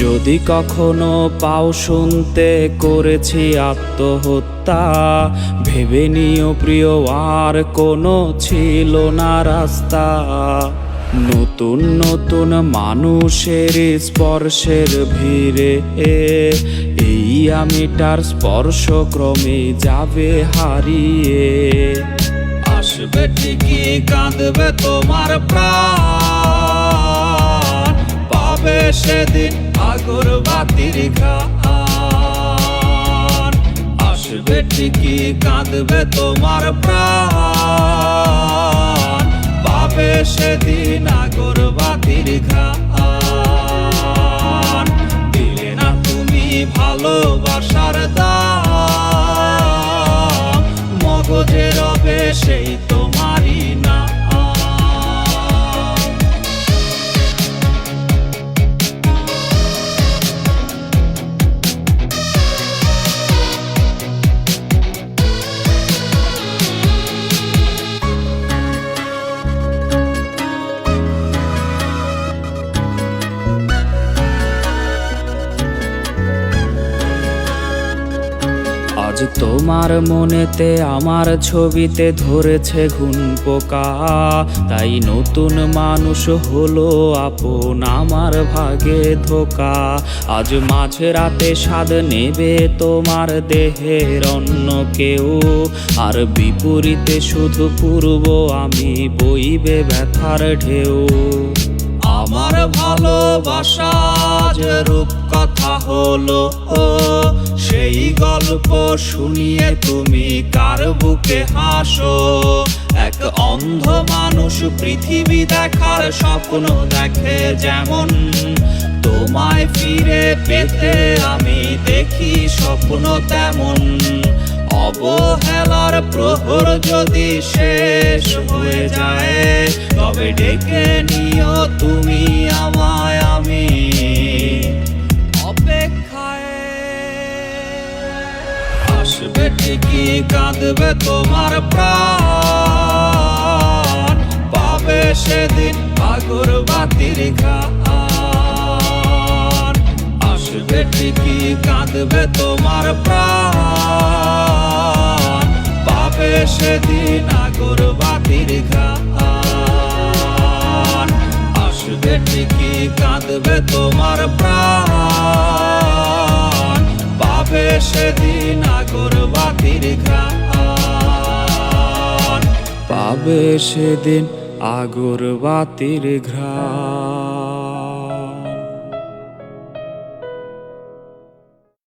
যদি কখনো পাও শুনতে করেছি আত্মহত্যা, ভেবে নিও প্রিয়, আর কোনো ছিল না রাস্তা। নতুন নতুন মানুষের স্পর্শের ভিড়ে, এই আমিটার স্পর্শ ক্রমে যাবে হারিয়ে। আসবে ঠিকই, কাঁদবে তোমার প্রাণ, পাবে সেদিন বাতির ঘ্রাণ। আসবে ঠিকই, কাঁদবে তোমার প্রাণ। পাবে সেদিন বাতির ঘ্রাণ। দিলে না তুমি ভালোবাসার দাম। মগজে রবে সেই তোমারই আজ তোমার মনেতে আমার ছবিতে ধরেছে ঘুন পোকা। তাই নতুন মানুষ হলো আপন আমার ভাগে ধোকা। আজ মাঝে রাতে স্বাদ নেবে তোমার দেহের অন্য কেউ। আর বিপরীতে শুধু পূর্ব আমি বইবে ব্যথার ঢেউ। ভালোবাসা যে রূপ কথা হলো, ও সেই গল্প শুনিয়ে তুমি কার বুকে হাসো? এক অন্ধ মানুষ পৃথিবী দেখার স্বপ্ন দেখে যেমন, তোমায় ফিরে পেতে আমি দেখি স্বপ্ন তেমন। অবহেলার প্রহর যদি শেষ হয়ে যায়, তবে ডেকে আসবে ঠিকই কাঁদবে তোমার প্রাণ? পাবে সেদিন আগর বাতির ঘ্রাণ। আসবে ঠিকই কাঁদবে তোমার প্রাণ। পাবে সেদিন আগর বাতির ঘ্রাণ। আসবে ঠিকই কাঁদবে তোমার প্রাণ। সেদিন আগর বাতির ঘ্রাণ। পাবে সেদিন আগর বাতির ঘ্রাণ।